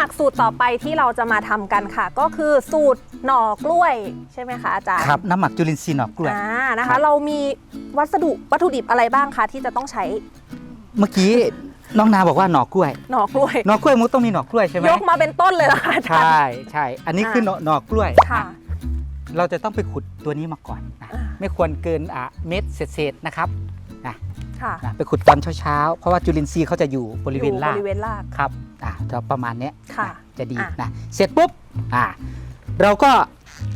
มักสูตรต่อไปที่เราจะมาทำกันค่ะ ก็คือสูตรหน่อกล้วยใช่ไหมคะอาจารย์ครับน้ำหมักจุลินทรีย์หนอกกล้วย อ่านะครัคะ บ เรามีวัสดุวัตถุดิบอะไรบ้างคะที่จะต้องใช้เมื่อกี้น้องนาบอกว่าหนอกกล้วย หน่อกล้วย หนอกกล้วยมันต้องมีหนอกกล้วยใช่ไหมยกมาเป็นต้นเลยเหรอคะอาจารย์ใช่ใช่อันนี้คือหนอหนอกกล้วยค่ะอะเราจะต้องไปขุดตัวนี้มาก่อนนะอ่าไม่ควรเกินอะเม็ดเศษๆนะครับค่ะนะไปขุดตอนเช้าๆเพราะว่าจุลินทรีย์เขาจะอยู่บริเวณอยู่ล่าบงริเวณรากครับ อ่าจะประมาณเนี้ยค่ะนะจะดีอะ นะเสร็จปุ๊บอ่าเราก็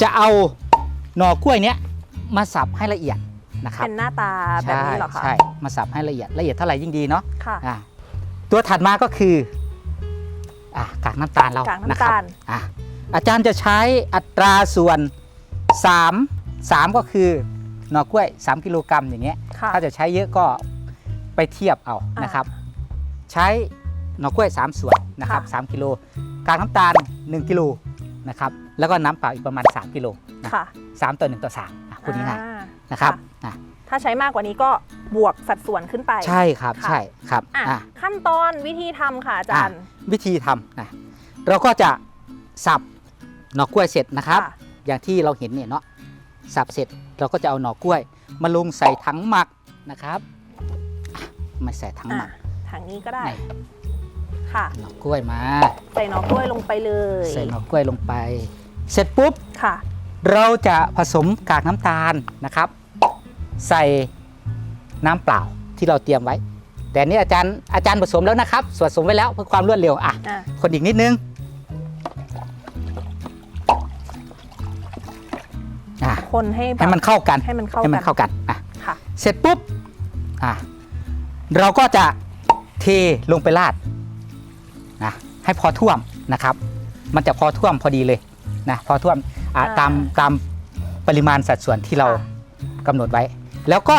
จะเอาหน่อกล้วยเนี้ยมาสับให้ละเอียดนะครับเป็นหน้าตาแบบนี้เหรอคะใช่มาสับให้ละเอียดละเอียดเท่าไหร่ยิ่งดีเนาะ ค่ะ อ่าตัวถัดมาก็คืออ่ากากน้ำตาลเรากากน้ำนะครับตาล อ่าอาจารย์จะใช้อัตราส่วน 3 3 ก็คือหน่อกล้วย 3 กิโลกรัมอย่างเงี้ยค่ะ ถ้าจะใช้เยอะก็ไปเทียบเอาอ่านนะครับ ใช้ หน่อกล้วย 3 ส่วนนะครับค่ะ3กิโลกากน้ำตาล 1 กิโลนะครับแล้วก็น้ำเปล่าอีกประมาณ 3 กิโลนะค่ะสามต่อ1ต่อ3อะคุณง่ายอ่าๆนะครับค่ะอะถ้าใช้มากกว่านี้ก็บวกสัดส่วนขึ้นไป ใช่ครับค่ะใช่ครับอะอะขั้นตอนวิธีทำค่ะอาจารย์วิธีทำนะเราก็จะสับหน่อกล้วยเสร็จนะครับค่ะอย่างที่เราเห็นเนี่ยเนาะสับเสร็จเราก็จะเอาหน่อกล้วย มาลงใส่ถังหมักนะครับอะมาใส่ถังหมัอะกถังนี้ก็ได้ไหน ค่ะ หน่อกล้วยมา ใส่หน่อกล้วยลงไปเลยใส่หน่อกล้วยลงไป เสร็จปุ๊บ ค่ะ เราจะผสมกากน้ำตาลนะครับ ใส่น้ำเปล่าที่เราเตรียมไว้ แต่อันนี่อาจารย์อาจารย์ผสมแล้วนะครับส่วนผสมไว้แล้วเพื่อความรวดเร็วอะ อะคนอีกนิดนึง อะ คนให้แบบให้มันเข้ากันให้มันเข้าให้มักันนเข้ากันอะ ค่ะ เสร็จปุ๊บ อะ เราก็จะเทลงไปราด นะให้พอท่วมนะครับ มันจะพอท่วมพอดีเลยนะพอท่วมอะอ่าตามตามปริมาณสัดส่วนที่เราค่ะกำหนดไว้ แล้วก็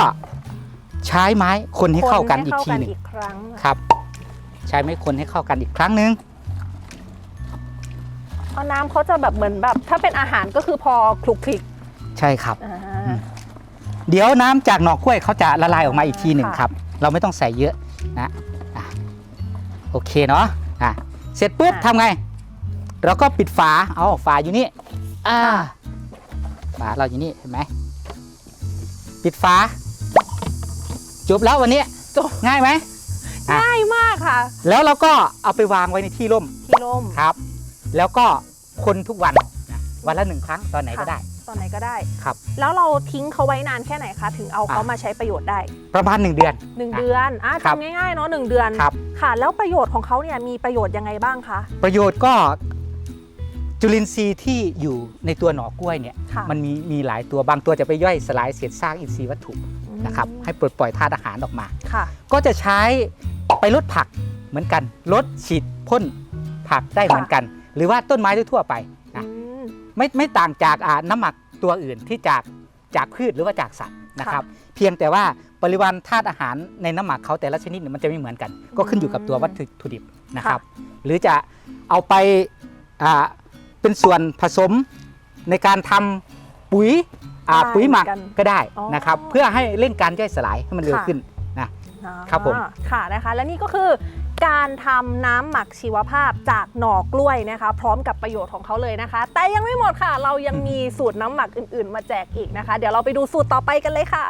ใช้ไม้คนให้เข้ากันคอีกให้ทีหนึ่งอีกครั้งครับ ใช้ไม้คนให้เข้ากันอีกครั้งหนึ่งเอาน้ำเขาจะแบบเหมือนแบบ ถ้าเป็นอาหารก็คือพอคลุกคลิก ใช่ครับอ่าอืมเดี๋ยวน้ำจากหน่อกล้วยเขาจะละลายออกมาอีกทีหนึ่งค่ะครับ เราไม่ต้องใส่เยอะนะอะโอเคเนาะ อะเสร็จปุ๊บทำไง เราก็ปิดฝา เอาฝาอยู่นี่อ่าฝาเราอยู่นี่เห็นไหมปิดฝา จบแล้ววันนี้จบง่ายไหมอะง่ายมากค่ะ แล้วเราก็เอาไปวางไว้ในที่ร่มที่ร่มครับ แล้วก็คนทุกวันนะวันละหนึ่งครั้งตอนไหนก็ได้ ตอนไหนก็ได้ ครับ แล้วเราทิ้งเขาไว้นานแค่ไหนคะถึงเอาเขาอะมาใช้ประโยชน์ได้ ประมาณหนึ่งเดือนหนึ่งอะเดือนอะครับทำง่ายๆเนาะหนึ่งเดือนครับ ค่ะ แล้วประโยชน์ของเขาเนี่ยมีประโยชน์ยังไงบ้างคะประโยชน์ก็จุลินทรีย์ที่อยู่ในตัวหน่อกล้วยเนี่ยค่ะมันมีมีหลายตัวบางตัวจะไปย่อยสลายเศษซากอินทรีย์วัตถุนะครับอืมให้ปลดปล่อยธาตุอาหารออกมา ค่ะก็จะใช้ไปลดผักเหมือนกันลดฉีดพ่นผักได้เหมือนกัน หรือว่าต้นไม้ทั่วๆไปนะอืม ไม่ไม่ต่างจากอ่าน้ำหมักตัวอื่นที่จากจากพืชหรือว่าจากสัตว์นะครับ เพียงแต่ว่าปริมาณธาตุอาหารในน้ำหมักเขาแต่ละชนิดเนี่ยมันจะไม่เหมือนกัน ก็ขึ้นอยู่กับตัววัตถุดิบนะครับ หรือจะเอาไปอ่าเป็นส่วนผสมในการทำปุ๋ยอ่าได้ปุ๋ยหมักเหมือนกันก็ได้อ๋อนะครับ เพื่อให้เร่งการย่อยสลายให้มันเร็วค่ะขึ้นนะอ่าครับผมค่ะนะคะ และนี่ก็คือ การทำน้ำหมักชีวภาพจากหน่อกล้วยนะคะ พร้อมกับประโยชน์ของเขาเลยนะคะ แต่ยังไม่หมดค่ะ เรายังมีสูตรน้ำหมักอื่นๆ มาแจกอีกนะคะ เดี๋ยวเราไปดูสูตรต่อไปกันเลยค่ะ